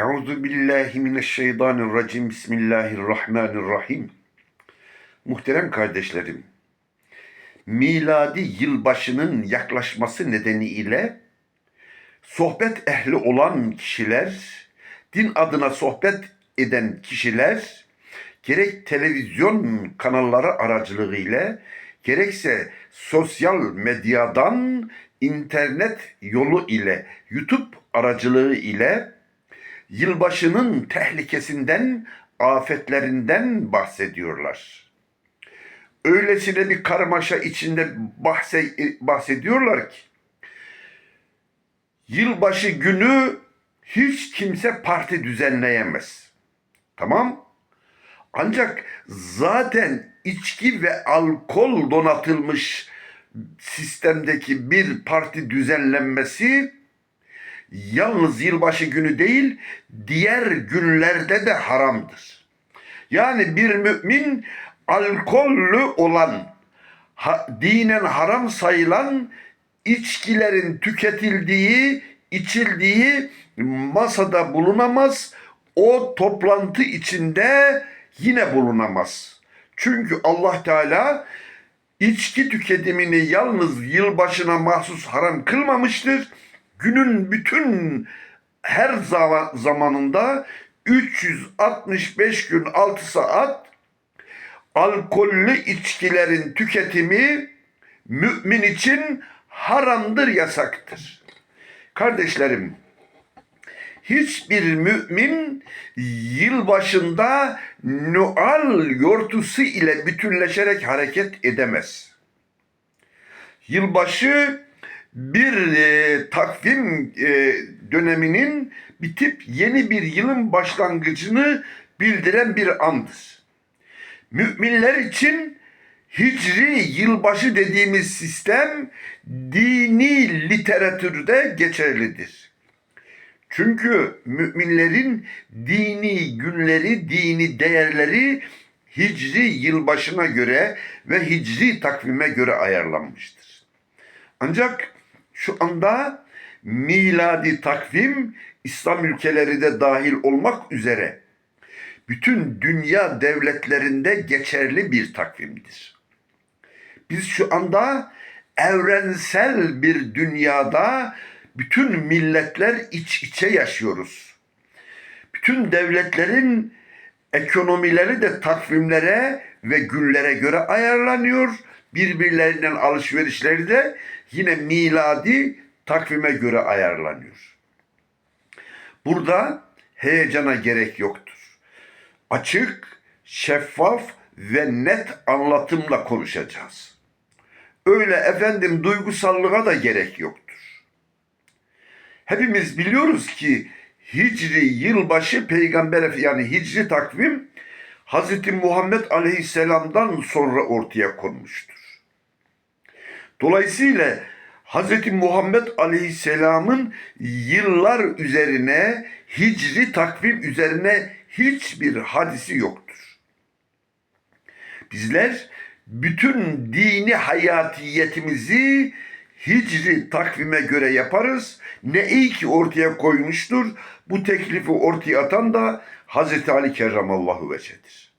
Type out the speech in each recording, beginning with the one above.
Euzu billahi mineşşeytanirracim. Bismillahirrahmanirrahim. Muhterem kardeşlerim, miladi yılbaşının yaklaşması nedeniyle sohbet ehli olan kişiler, din adına sohbet eden kişiler gerek televizyon kanalları aracılığıyla gerekse sosyal medyadan internet yolu ile YouTube aracılığı ile yılbaşının tehlikesinden, afetlerinden bahsediyorlar. Öylesine bir karmaşa içinde bahse, bahsediyorlar ki, yılbaşı günü hiç kimse parti düzenleyemez. Tamam? Ancak zaten içki ve alkol donatılmış sistemdeki bir parti düzenlenmesi yalnız yılbaşı günü değil, diğer günlerde de haramdır. Yani bir mümin alkollü olan, ha, dinen haram sayılan içkilerin tüketildiği, içildiği masada bulunamaz. O toplantı içinde yine bulunamaz. Çünkü Allah Teala içki tüketimini yalnız yılbaşına mahsus haram kılmamıştır günün bütün her zaman zamanında 365 gün 6 saat alkollü içkilerin tüketimi mümin için haramdır, yasaktır. Kardeşlerim, hiçbir mümin yılbaşında Noel yortusu ile bütünleşerek hareket edemez. Yılbaşı bir e, takvim e, döneminin bitip yeni bir yılın başlangıcını bildiren bir andır. Müminler için Hicri yılbaşı dediğimiz sistem dini literatürde geçerlidir. Çünkü müminlerin dini günleri, dini değerleri Hicri yılbaşına göre ve Hicri takvime göre ayarlanmıştır. Ancak şu anda miladi takvim İslam ülkeleri de dahil olmak üzere bütün dünya devletlerinde geçerli bir takvimdir. Biz şu anda evrensel bir dünyada bütün milletler iç içe yaşıyoruz. Bütün devletlerin ekonomileri de takvimlere ve günlere göre ayarlanıyor. Birbirlerinden alışverişleri de yine miladi takvime göre ayarlanıyor. Burada heyecana gerek yoktur. Açık, şeffaf ve net anlatımla konuşacağız. Öyle efendim duygusallığa da gerek yoktur. Hepimiz biliyoruz ki Hicri yılbaşı peygamber yani Hicri takvim Hz. Muhammed Aleyhisselam'dan sonra ortaya konmuştur. Dolayısıyla Hz. Muhammed Aleyhisselam'ın yıllar üzerine, hicri takvim üzerine hiçbir hadisi yoktur. Bizler bütün dini hayatiyetimizi hicri takvime göre yaparız. Ne iyi ki ortaya koymuştur. Bu teklifi ortaya atan da Hz. Ali Kerramallahu Veçe'dir.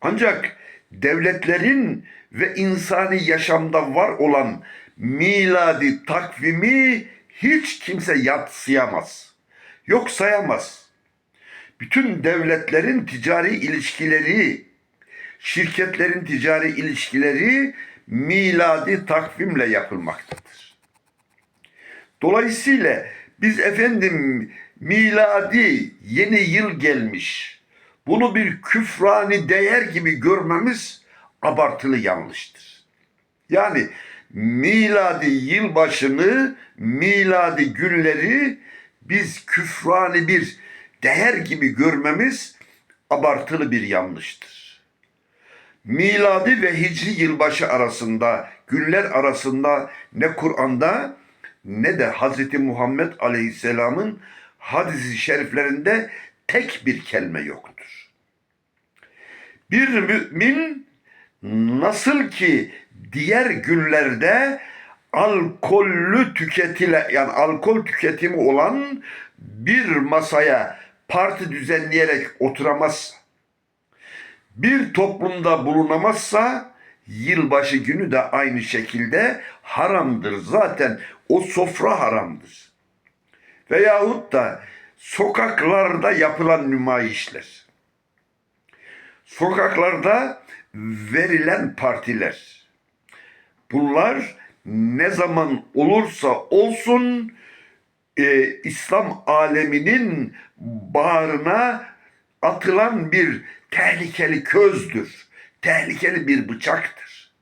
Ancak devletlerin ve insani yaşamda var olan miladi takvimi hiç kimse yatsıyamaz. Yok sayamaz. Bütün devletlerin ticari ilişkileri, şirketlerin ticari ilişkileri miladi takvimle yapılmaktadır. Dolayısıyla biz efendim miladi yeni yıl gelmiş. Bunu bir küfrani değer gibi görmemiz abartılı yanlıştır. Yani miladi yılbaşını, miladi günleri biz küfrani bir değer gibi görmemiz abartılı bir yanlıştır. Miladi ve hicri yılbaşı arasında, günler arasında ne Kur'an'da ne de Hz. Muhammed Aleyhisselam'ın hadisi şeriflerinde tek bir kelime yoktur. Bir mümin nasıl ki diğer günlerde alkollü tüketile yani alkol tüketimi olan bir masaya parti düzenleyerek oturamazsa, bir toplumda bulunamazsa yılbaşı günü de aynı şekilde haramdır. Zaten o sofra haramdır. Veyahut da sokaklarda yapılan nümayişler. Sokaklarda verilen partiler. Bunlar ne zaman olursa olsun e, İslam aleminin bağrına atılan bir tehlikeli közdür. Tehlikeli bir bıçaktır.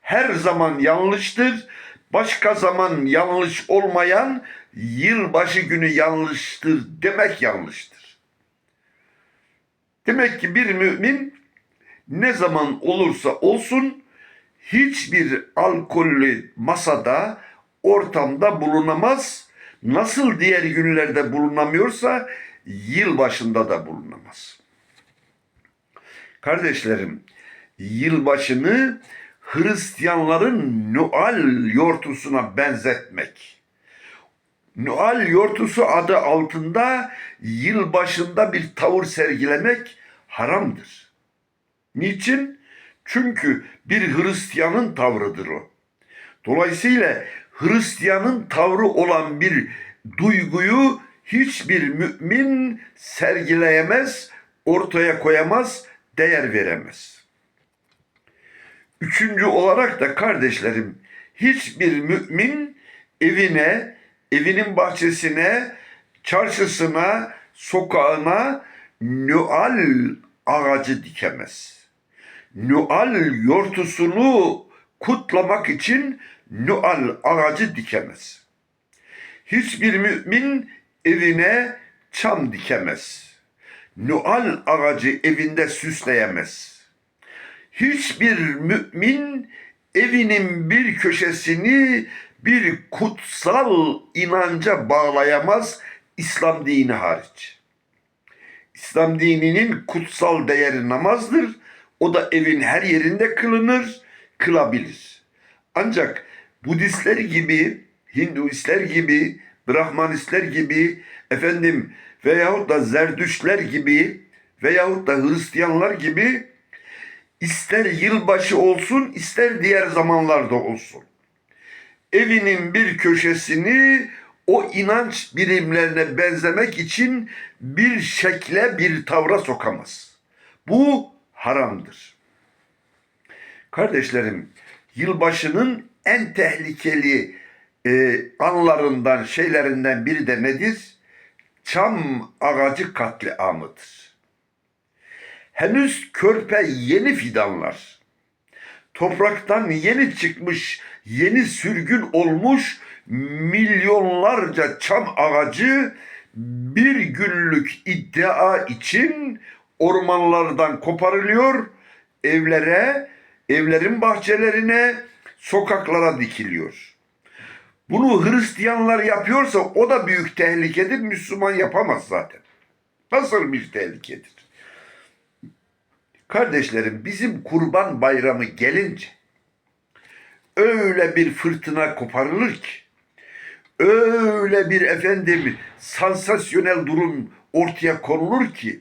Her zaman yanlıştır. Başka zaman yanlış olmayan yılbaşı günü yanlıştır demek yanlıştır. Demek ki bir mümin ne zaman olursa olsun hiçbir alkollü masada, ortamda bulunamaz. Nasıl diğer günlerde bulunamıyorsa yılbaşında da bulunamaz. Kardeşlerim, yılbaşını Hristiyanların Noel yortusuna benzetmek. Noel yortusu adı altında yılbaşında bir tavır sergilemek haramdır. Niçin? Çünkü bir Hristiyanın tavrıdır o. Dolayısıyla Hristiyanın tavrı olan bir duyguyu hiçbir mümin sergileyemez, ortaya koyamaz, değer veremez. Üçüncü olarak da kardeşlerim, hiçbir mümin evine, evinin bahçesine, çarşısına, sokağına Noel ağacı dikemez. Noel yortusunu kutlamak için Noel ağacı dikemez. Hiçbir mümin evine çam dikemez. Noel ağacı evinde süsleyemez. Hiçbir mümin evinin bir köşesini bir kutsal inanca bağlayamaz İslam dini hariç. İslam dininin kutsal değeri namazdır. O da evin her yerinde kılınır, kılabilir. Ancak Budistler gibi, Hinduistler gibi, Brahmanistler gibi, efendim veyahut da Zerdüştler gibi veyahut da Hristiyanlar gibi ister yılbaşı olsun ister diğer zamanlarda olsun. Evinin bir köşesini o inanç birimlerine benzemek için bir şekle bir tavra sokamaz. Bu haramdır. Kardeşlerim, yılbaşının en tehlikeli e, anlarından, şeylerinden biri de nedir? Çam ağacı katliamıdır. Henüz körpe yeni fidanlar, topraktan yeni çıkmış, yeni sürgün olmuş milyonlarca çam ağacı bir günlük iddia için ormanlardan koparılıyor, evlere, evlerin bahçelerine, sokaklara dikiliyor. Bunu Hristiyanlar yapıyorsa o da büyük tehlikedir. Müslüman yapamaz zaten. Nasıl bir tehlikedir? Kardeşlerim bizim kurban bayramı gelince öyle bir fırtına koparılır ki öyle bir efendim sansasyonel durum ortaya konulur ki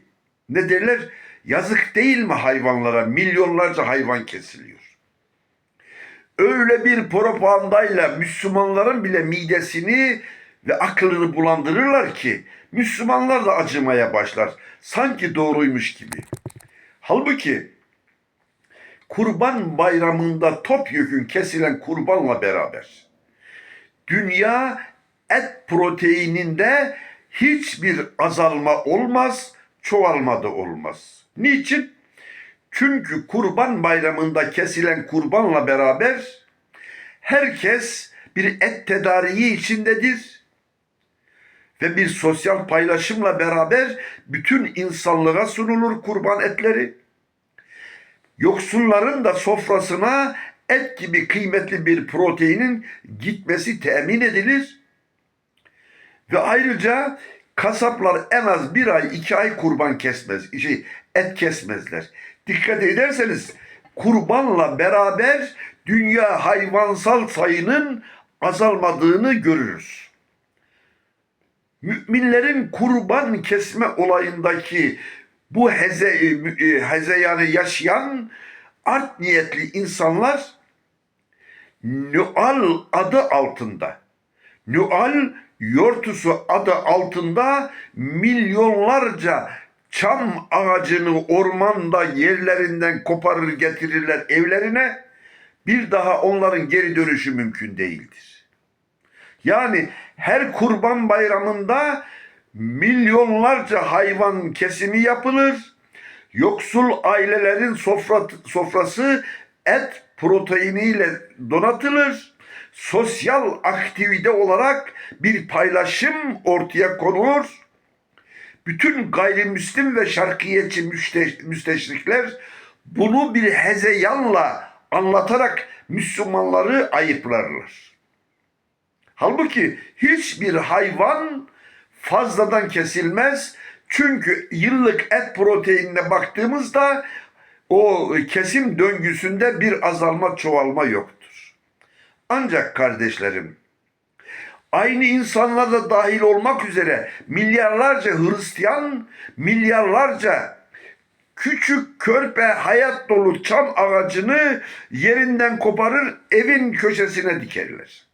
ne derler yazık değil mi hayvanlara milyonlarca hayvan kesiliyor. Öyle bir propagandayla Müslümanların bile midesini ve aklını bulandırırlar ki Müslümanlar da acımaya başlar. Sanki doğruymuş gibi. Halbuki Kurban bayramında topyekün kesilen kurbanla beraber dünya et proteininde hiçbir azalma olmaz, çoğalma da olmaz. Niçin? Çünkü kurban bayramında kesilen kurbanla beraber herkes bir et tedariği içindedir. Ve bir sosyal paylaşımla beraber bütün insanlığa sunulur kurban etleri. Yoksulların da sofrasına et gibi kıymetli bir proteinin gitmesi temin edilir. Ve ayrıca kasaplar en az bir ay iki ay kurban kesmez, şey, et kesmezler. Dikkat ederseniz kurbanla beraber dünya hayvansal sayının azalmadığını görürüz. müminlerin kurban kesme olayındaki bu heze, e, hezeyanı yaşayan art niyetli insanlar Nual adı altında Nual yortusu adı altında milyonlarca çam ağacını ormanda yerlerinden koparır getirirler evlerine. Bir daha onların geri dönüşü mümkün değildir. Yani her kurban bayramında milyonlarca hayvan kesimi yapılır. Yoksul ailelerin sofra, sofrası et proteiniyle donatılır. Sosyal aktivite olarak bir paylaşım ortaya konulur. Bütün gayrimüslim ve şarkiyetçi müste- müsteşrikler bunu bir hezeyanla anlatarak Müslümanları ayıplarlar. Halbuki hiçbir hayvan fazladan kesilmez. Çünkü yıllık et proteinine baktığımızda o kesim döngüsünde bir azalma çoğalma yoktur. Ancak kardeşlerim aynı insanlar da dahil olmak üzere milyarlarca Hristiyan, milyarlarca küçük körpe hayat dolu çam ağacını yerinden koparır evin köşesine dikerler.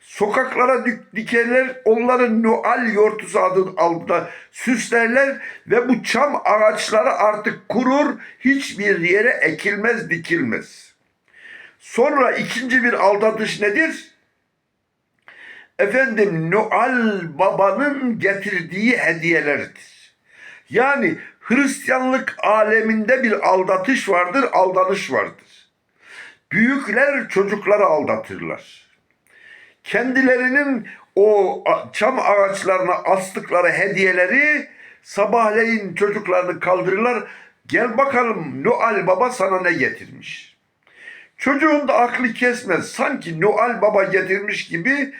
Sokaklara dik- dikerler, onları Noel yortusu adı altında süslerler ve bu çam ağaçları artık kurur, hiçbir yere ekilmez, dikilmez. Sonra ikinci bir aldatış nedir? Efendim Noel babanın getirdiği hediyelerdir. Yani Hristiyanlık aleminde bir aldatış vardır, aldanış vardır. Büyükler çocukları aldatırlar kendilerinin o çam ağaçlarına astıkları hediyeleri sabahleyin çocuklarını kaldırırlar. Gel bakalım Noel Baba sana ne getirmiş. Çocuğun da aklı kesmez. Sanki Noel Baba getirmiş gibi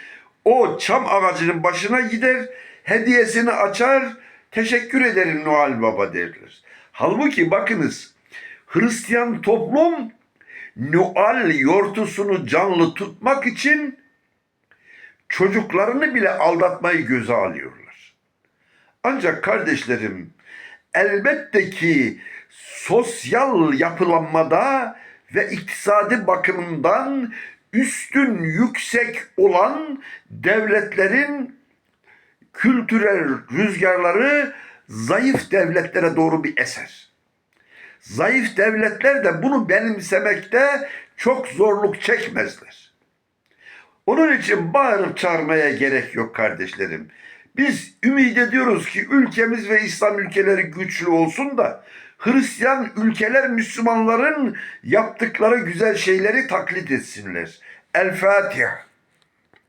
o çam ağacının başına gider, hediyesini açar, teşekkür ederim Noel Baba derler. Halbuki bakınız Hristiyan toplum Noel yortusunu canlı tutmak için çocuklarını bile aldatmayı göze alıyorlar. Ancak kardeşlerim elbette ki sosyal yapılanmada ve iktisadi bakımından üstün yüksek olan devletlerin kültürel rüzgarları zayıf devletlere doğru bir eser. Zayıf devletler de bunu benimsemekte çok zorluk çekmezler. Onun için bağırıp çağırmaya gerek yok kardeşlerim. Biz ümit ediyoruz ki ülkemiz ve İslam ülkeleri güçlü olsun da Hristiyan ülkeler Müslümanların yaptıkları güzel şeyleri taklit etsinler. El Fatiha.